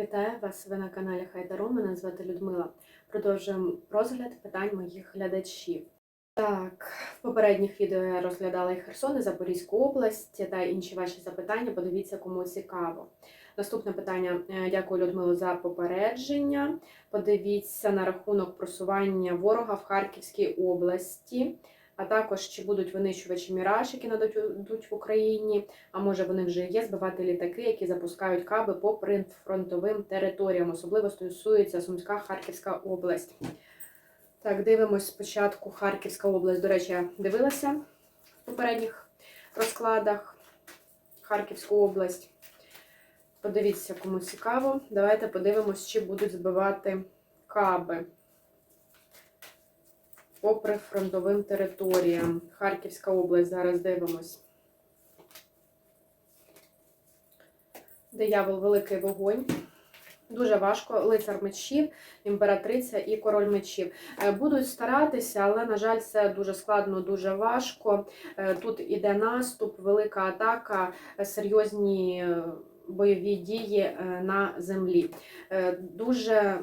Вітаю вас! Ви на каналі Хайдару. Мене звати Людмила. Продовжуємо розгляд питань моїх глядачів. Так, в попередніх відео я розглядала і Херсон, і Запорізьку область та інші ваші запитання. Подивіться, кому цікаво. Наступне питання. Е, Дякую, Людмилу, за попередження. Подивіться на рахунок просування ворога в Харківській області, а також чи будуть винищувачі Міраж, які нададуть в Україні. А може вони вже є збивати літаки, які запускають каби по прифронтовим територіям. Особливо стосується Сумська Харківська область. Так, дивимось спочатку Харківська область. До речі, я дивилася в попередніх розкладах Харківську область. Подивіться, кому цікаво. Давайте подивимось, чи будуть збивати каби по прифронтовим територіям. Харківська область, зараз дивимось. Диявол Великий вогонь. Дуже важко. Лицар мечів, імператриця і король мечів. Е, Будуть старатися, але, на жаль, це дуже складно, дуже важко. Е, Тут іде наступ, велика атака, е, серйозні бойові дії на землі. Дуже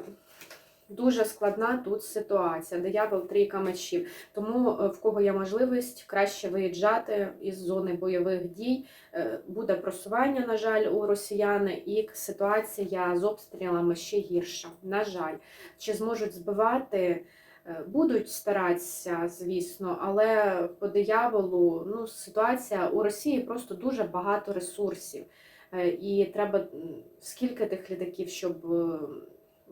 Дуже складна тут ситуація. Диявол трійка мечів. Тому е, в кого є можливість краще виїжджати із зони бойових дій. Е, Буде просування, на жаль, у росіян, і ситуація з обстрілами ще гірша. На жаль, чи зможуть збивати? Е, Будуть старатися, звісно, але по дияволу ну, ситуація у Росії просто дуже багато ресурсів. І треба скільки тих літаків, щоб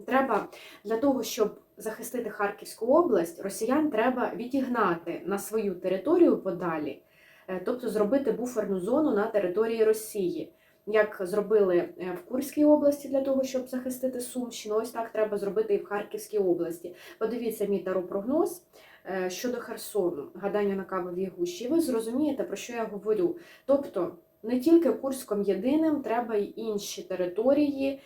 треба для того, щоб захистити Харківську область, росіян треба відігнати на свою територію подалі, е, тобто зробити буферну зону на території Росії. Як зробили е, в Курській області для того, щоб захистити Сумщину, ось так треба зробити і в Харківській області. Подивіться мій таропрогноз е, щодо Херсону, гадання на кавовій гущі. І ви зрозумієте, про що я говорю. Тобто не тільки Курськом єдиним, треба й інші території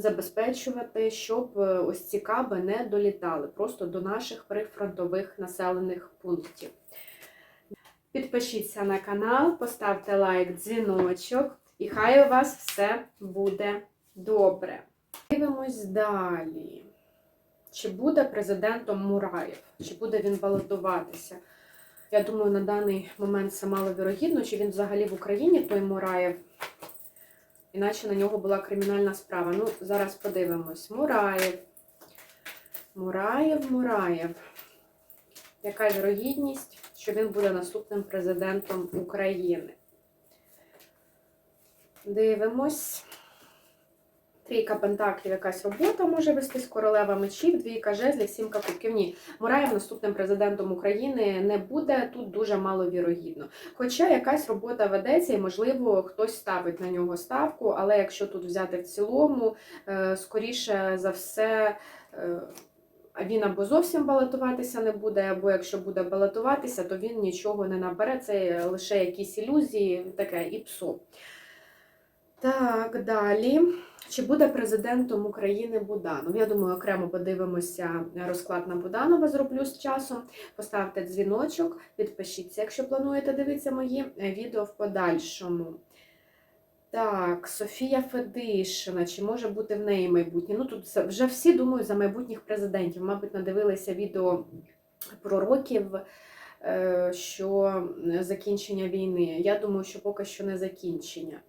забезпечувати, щоб е, ось ці каби не долітали просто до наших прифронтових населених пунктів. Підпишіться на канал, поставте лайк, дзвіночок, і хай у вас все буде добре. Дивимось далі. Чи буде президентом Мураєв? Чи буде він балотуватися? Я думаю, на даний момент це маловірогідно, чи він взагалі в Україні той Мураєв. Іначе на нього була кримінальна справа. Ну, зараз подивимось. Мураєв. Мураєв, Мураєв. Яка вірогідність, що він буде наступним президентом України? Дивимось. Трійка пентаклів, якась робота може вестись, королева мечів, двійка жезлів, сімка кубків. Ні, Мураєв наступним президентом України не буде, тут дуже маловірогідно. Хоча якась робота ведеться, і, можливо, хтось ставить на нього ставку, але якщо тут взяти в цілому, е, скоріше за все. е, він або зовсім балотуватися не буде, або якщо буде балотуватися, то він нічого не набере. Це лише якісь ілюзії, таке і псо. Так, далі. Чи буде президентом України Буданов? Я думаю, окремо подивимося розклад на Буданова, зроблю з часом. Поставте дзвіночок, підпишіться, якщо плануєте дивитися мої відео в подальшому. Так, Софія Федишина, чи може бути в неї майбутнє? Ну, тут вже всі думають за майбутніх президентів. Мабуть, надивилися відео пророків, е, що закінчення війни. Я думаю, що поки що не закінчення.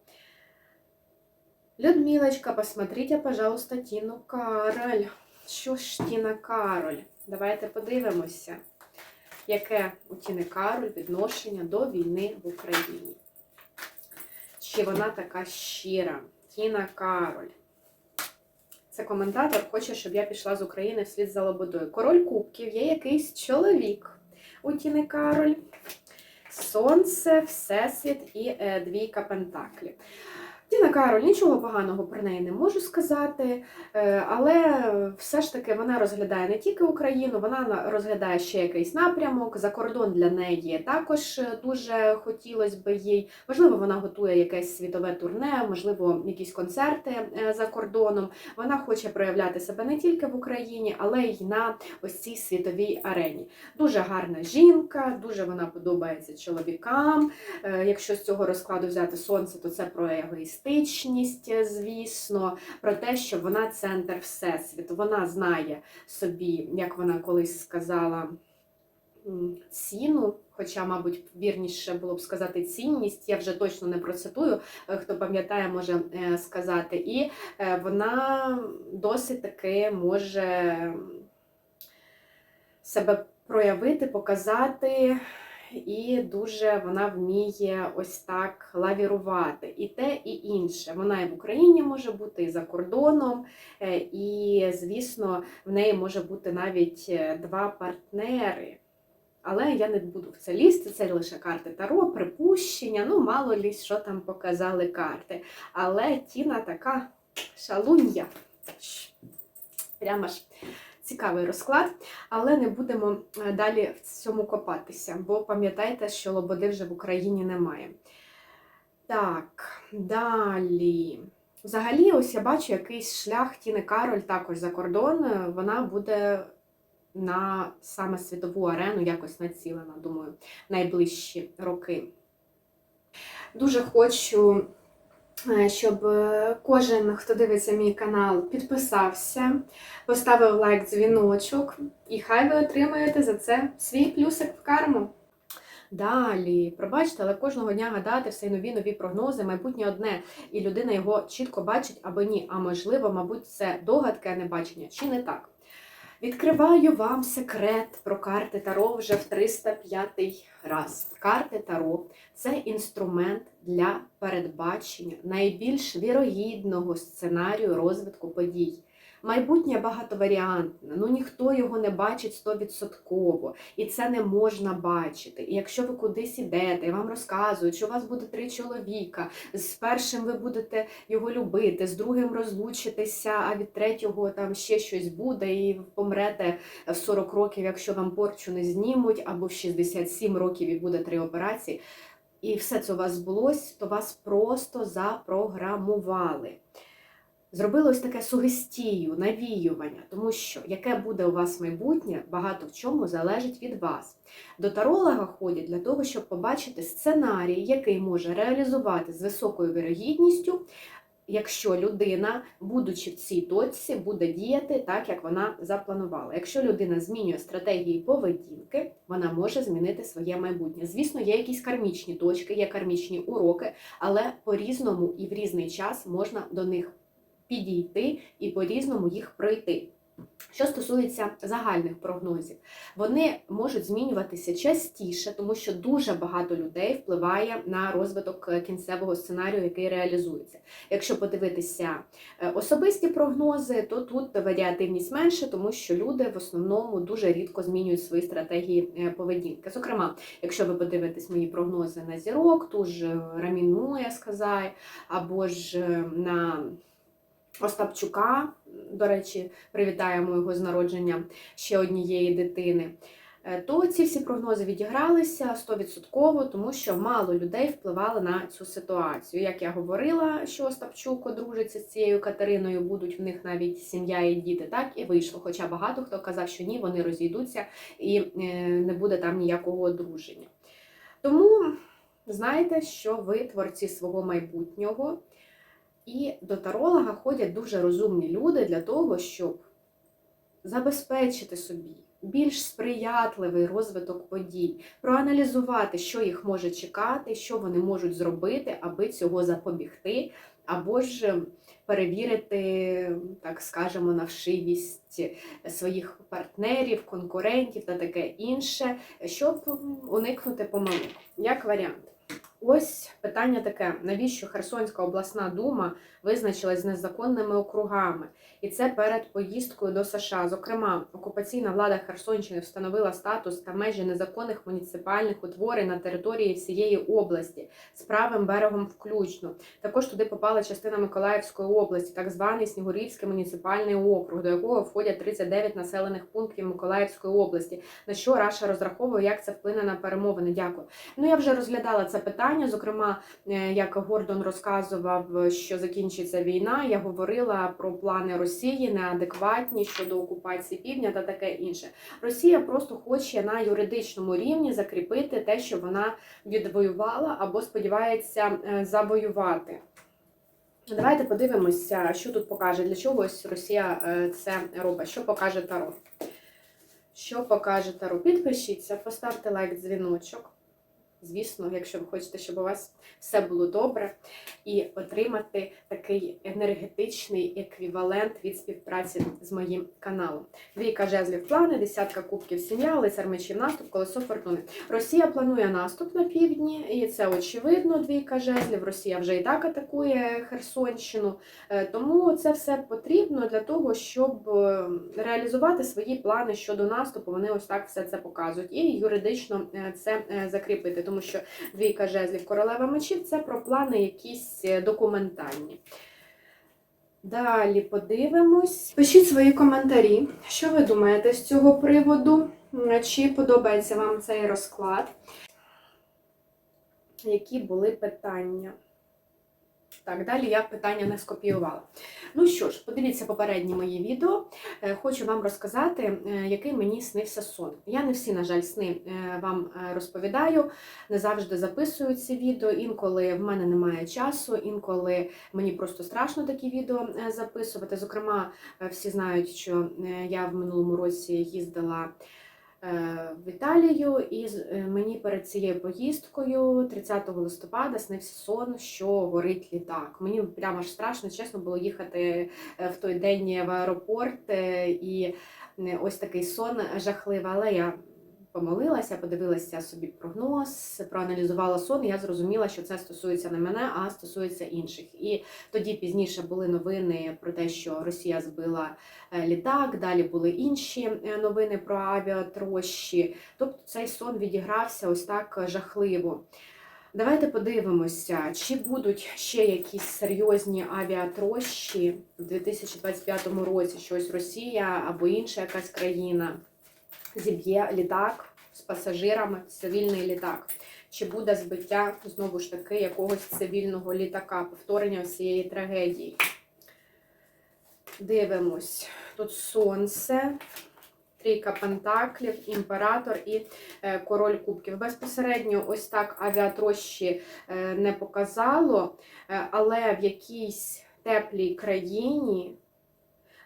Людмилочка, посмотрите, пожалуйста, Тіну Кароль. Що ж Тіна Кароль? Давайте подивимося, яке у Тіни Кароль відношення до війни в Україні. Чи вона така щира? Тіна Кароль. Це коментатор хоче, щоб я пішла з України вслід за Лободою. Король Кубків є якийсь чоловік у Тіни Кароль. Сонце, Всесвіт і е, двійка Пентаклів. Тіна Кароль, нічого поганого про неї не можу сказати, е, але все ж таки вона розглядає не тільки Україну, вона розглядає ще якийсь напрямок. За кордон для неї також е, дуже хотілося б їй. Можливо, вона готує якесь світове турне, можливо, якісь концерти е, за кордоном. Вона хоче проявляти себе не тільки в Україні, але й на ось цій світовій арені. Дуже гарна жінка, дуже вона подобається чоловікам. Якщо з цього розкладу взяти сонце, то це про егоїстичність. Егоїстичність, е, звісно, про те, що вона центр всесвіту. Вона знає собі, як вона колись сказала, ціну. Хоча, мабуть, вірніше було б сказати цінність, я вже точно не процитую, е, хто пам'ятає, може е, сказати. І вона досить таки може себе проявити, показати, і дуже вона вміє ось так лавірувати. І те, і інше. Вона і в Україні може бути, і за кордоном, е, і, звісно, в неї може бути навіть е, два партнери. Але я не буду в це лізти, це лише карти Таро, припущення, ну мало лі, що там показали карти. Але Тіна така шалунья. Прямо ж цікавий розклад, але не будемо е, далі в цьому копатися, бо пам'ятайте, що лободи вже в Україні немає. Так, далі. Взагалі, ось я бачу якийсь шлях Тіни Кароль також за кордон. е, Вона буде на саме світову арену якось націлена, думаю, найближчі роки. Дуже хочу, щоб е, кожен, хто дивиться мій канал, підписався, поставив лайк, дзвіночок, і хай ви отримаєте за це свій плюсик в карму. Далі, пробачте, але кожного дня гадати все нові нові прогнози, майбутнє одне, і людина його чітко бачить або ні. А можливо, мабуть, це догадки, а не бачення, чи не так. Відкриваю вам секрет про карти Таро вже в 305 раз. Карти Таро це інструмент для передбачення найбільш вірогідного сценарію розвитку подій. Майбутнє багатоваріантне, ну ніхто його не бачить стовідсотково, і це не можна бачити. І якщо ви кудись ідете, і вам розказують, що у вас буде три чоловіка, з першим ви будете його любити, з другим розлучитеся, а від третього там ще щось буде, і помрете в 40 років, якщо вам порчу не знімуть, або в 67 років і буде три операції. І все це у вас збулось, то вас просто запрограмували. Зробили ось таке сугестію, навіювання, тому що яке буде у вас майбутнє, багато в чому залежить від вас. До таролога ходять для того, щоб побачити сценарій, який може реалізувати з високою вірогідністю, якщо людина, будучи в цій точці, буде діяти так, як вона запланувала. Якщо людина змінює стратегії поведінки, вона може змінити своє майбутнє. Звісно, є якісь кармічні точки, є кармічні уроки, але по-різному і в різний час можна до них підійти і по-різному їх пройти. Що стосується загальних прогнозів, вони можуть змінюватися частіше, тому що дуже багато людей впливає на розвиток е, кінцевого сценарію, який реалізується. Якщо подивитися е, особисті прогнози, то тут варіативність менше, тому що люди в основному дуже рідко змінюють свої стратегії е, поведінки. Зокрема, якщо ви подивитесь мої прогнози на зірок, ту ж е, Раміну, я сказаю, або ж на Остапчука, до речі, привітаємо його з народженням ще однієї дитини. е, То ці всі прогнози відігралися 100%, тому що мало людей впливали на цю ситуацію. Як я говорила, що Остапчук одружиться з цією Катериною, будуть в них навіть сім'я і діти, так і вийшло. Хоча багато хто казав, що ні, вони розійдуться і е, не буде там ніякого одруження. Тому знайте, що ви творці свого майбутнього. І до таролога ходять дуже розумні люди для того, щоб забезпечити собі більш сприятливий розвиток подій, проаналізувати, що їх може чекати, що вони можуть зробити, аби цього запобігти, або ж перевірити, так скажемо, на вшивість своїх партнерів, конкурентів та таке інше, щоб уникнути помилок. Як варіант. Ось питання таке: навіщо Херсонська обласна дума визначилась з незаконними округами? І це перед поїздкою до США. Зокрема, окупаційна влада Херсонщини встановила статус та межі незаконних муніципальних утворень на території всієї області з правим берегом включно. Також туди попала частина Миколаївської області, так званий Снігурівський муніципальний округ, до якого входять 39 населених пунктів Миколаївської області. На що Раша розраховує, як це вплине на перемовини? Дякую. Ну я вже розглядала це питання. Зокрема, е, як Гордон розказував, що закінчиться війна, я говорила про плани Росії неадекватні щодо окупації півдня та таке інше. Росія просто хоче на юридичному рівні закріпити те, що вона відвоювала або сподівається е, завоювати. Давайте подивимося, що тут покаже, для чого ось Росія е, це робить, що покаже Таро. Що покаже Таро? Підпишіться, поставте лайк, дзвіночок. Звісно, якщо ви хочете, щоб у вас все було добре, і отримати такий енергетичний еквівалент від співпраці з моїм каналом. Двійка жезлів плани, десятка кубків сім'я, лицар мечів наступ, колесо фортуни. Росія планує наступ на півдні, і це очевидно. Двійка жезлів. Росія вже і так атакує Херсонщину. Е, Тому це все потрібно для того, щоб е, реалізувати свої плани щодо наступу. Вони ось так все це показують. І юридично е, це закріпити, тому що двійка жезлів королева мечів це про плани якісь е, документальні. Далі подивимось. Пишіть свої коментарі, що ви думаєте з цього приводу, чи подобається вам цей розклад. Які були питання? Так, далі я питання не скопіювала. Ну що ж, подивіться попередні мої відео. Е, Хочу вам розказати, е, який мені снився сон. Я не всі, на жаль, сни е, вам розповідаю, не завжди записую ці відео. Інколи в мене немає часу, інколи мені просто страшно такі відео записувати. Зокрема, всі знають, що я в минулому році їздила в Італію, і е, мені перед цією поїздкою, 30 листопада, снився сон, що горить літак. Мені прямо аж страшно, чесно, було їхати е, в той день в аеропорт, е, і е, ось такий сон жахливий. Але я помолилася, подивилася собі прогноз, проаналізувала сон. І я зрозуміла, що це стосується не мене, а стосується інших. І тоді пізніше були новини про те, що Росія збила е, літак. Далі були інші е, новини про авіатрощі. Тобто цей сон відігрався ось так жахливо. Давайте подивимося, чи будуть ще якісь серйозні авіатрощі в 2025 році, що ось Росія або інша якась країна зіб'є літак з пасажирами, цивільний літак. Чи буде збиття знову ж таки якогось цивільного літака, повторення цієї трагедії? Дивимось. Тут сонце, трійка пентаклів, імператор і е, король кубків. Безпосередньо ось так авіатрощі е, не показало, е, але в якійсь теплій країні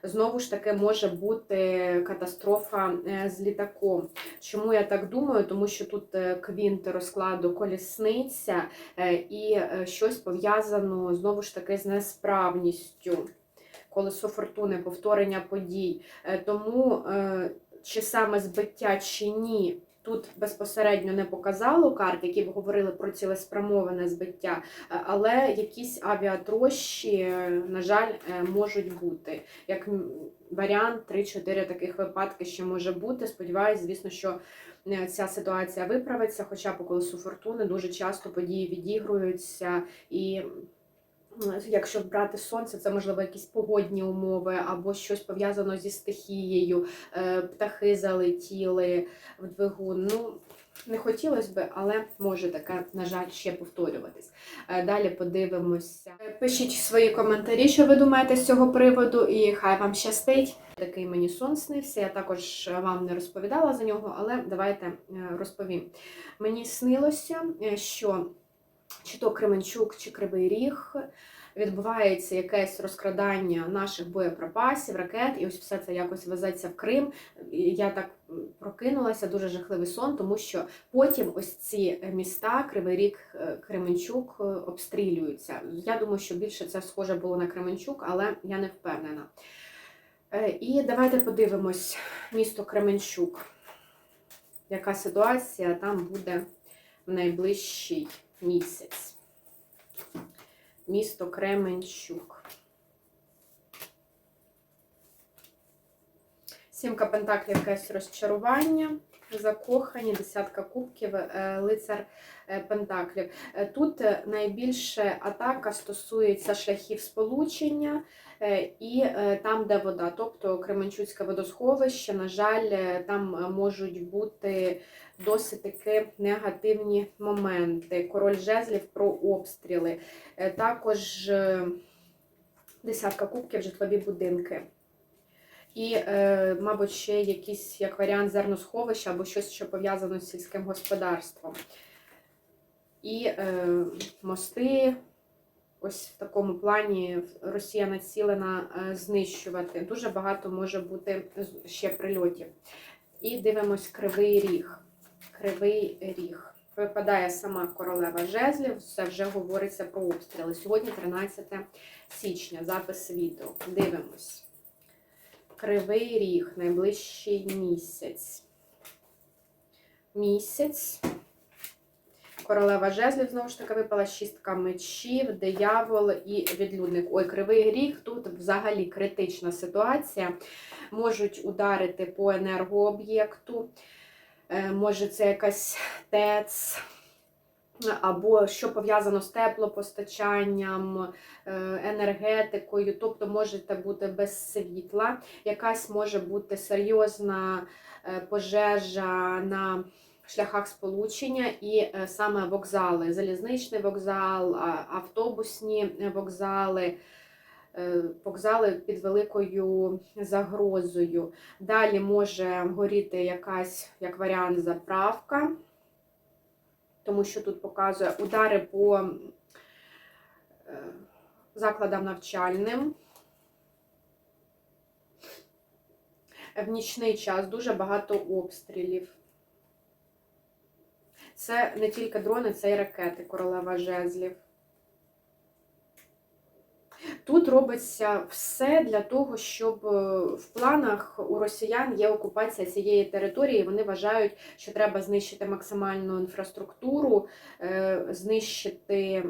знову ж таки може бути катастрофа е, з літаком. Чому я так думаю? Тому що тут е, квінт розкладу колісниця е, і щось пов'язано знову ж таки з несправністю. Колесо фортуни, повторення подій. Тому чи саме збиття, чи ні, тут безпосередньо не показало карт, які б говорили про цілеспрямоване збиття, е, але якісь авіатрощі, на жаль, е, можуть бути. Як варіант, 3-4 таких випадки ще може бути. Сподіваюсь, звісно, що е, ця ситуація виправиться, хоча по колесу фортуни дуже часто події відігруються і. Якщо брати сонце, це можливо якісь погодні умови або щось пов'язано зі стихією, е, птахи залетіли в двигун. Ну, не хотілося би, але може таке, на жаль, ще повторюватись. Е, Далі подивимося. Е, Пишіть свої коментарі, що ви думаєте з цього приводу, і хай вам щастить. Такий мені сон снився. Я також вам не розповідала за нього, але давайте розповім. Мені снилося, що чи то Кременчук, чи Кривий Ріг. Відбувається якесь розкрадання наших боєприпасів, ракет, і ось все це якось везеться в Крим. Я так прокинулася, дуже жахливий сон, тому що потім ось ці міста, Кривий Ріг, е, Кременчук, е, обстрілюються. Я думаю, що більше це схоже було на Кременчук, але я не впевнена. Е, І давайте подивимось місто Кременчук. Яка ситуація там буде в найближчий місяць? Місто Кременчук. Сімка пентаклів якесь розчарування, закохані, десятка кубків, е, лицар е, пентаклів. Е, Тут найбільше атака стосується шляхів сполучення і там, де вода, тобто Кременчуцьке водосховище, на жаль, там можуть бути досить таки негативні моменти. Король жезлів про обстріли. Е, Також е, десятка кубків, житлові будинки. І, е, мабуть, ще якийсь як варіант зерносховища або щось, що пов'язано з сільським господарством. І е, мости, ось в такому плані Росія націлена знищувати. Дуже багато може бути ще прильотів. І дивимось кривий ріг. Кривий ріг. Випадає сама королева жезлів, це вже говориться про обстріли. Сьогодні 13 січня, запис відео. Дивимось. Кривий ріг, найближчий місяць. Місяць. Королева жезлів, знову ж таки, випала шістка мечів, диявол і відлюдник. Ой, кривий ріг. Тут взагалі критична ситуація. Можуть ударити по енергооб'єкту. Е, Може, це якась ТЕЦ, або що пов'язано з теплопостачанням, е, енергетикою, тобто можете бути без світла. Якась може бути серйозна е, пожежа на шляхах сполучення, і саме вокзали, залізничний вокзал, автобусні вокзали. Е, Вокзали під великою загрозою. Далі може горіти якась, як варіант, заправка, тому що тут показує удари по е, закладам навчальним. В нічний час дуже багато обстрілів. Це не тільки дрони, це й ракети, королева жезлів. Тут робиться все для того, щоб е, в планах у росіян є окупація цієї території. Вони вважають, що треба знищити максимальну інфраструктуру, е, знищити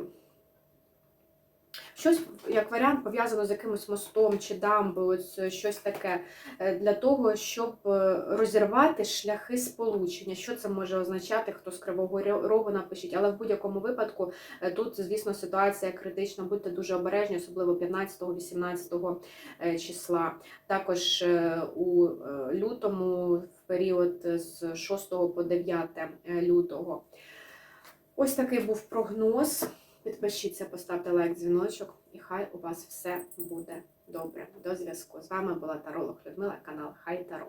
щось як варіант пов'язано з якимось мостом чи дамбою, щось таке, е, для того, щоб е, розірвати шляхи сполучення. Що це може означати? Хто з Кривого Рогу напишіть, але в будь-якому випадку е, тут, звісно, ситуація критична. Будьте дуже обережні, особливо 15-18 е, числа. Також у лютому, в період з 6 по 9 лютого. Ось такий був прогноз. Підпишіться, поставте лайк, дзвіночок, і хай у вас все буде добре. До зв'язку. З вами була Таролог Людмила, канал Хай Таро.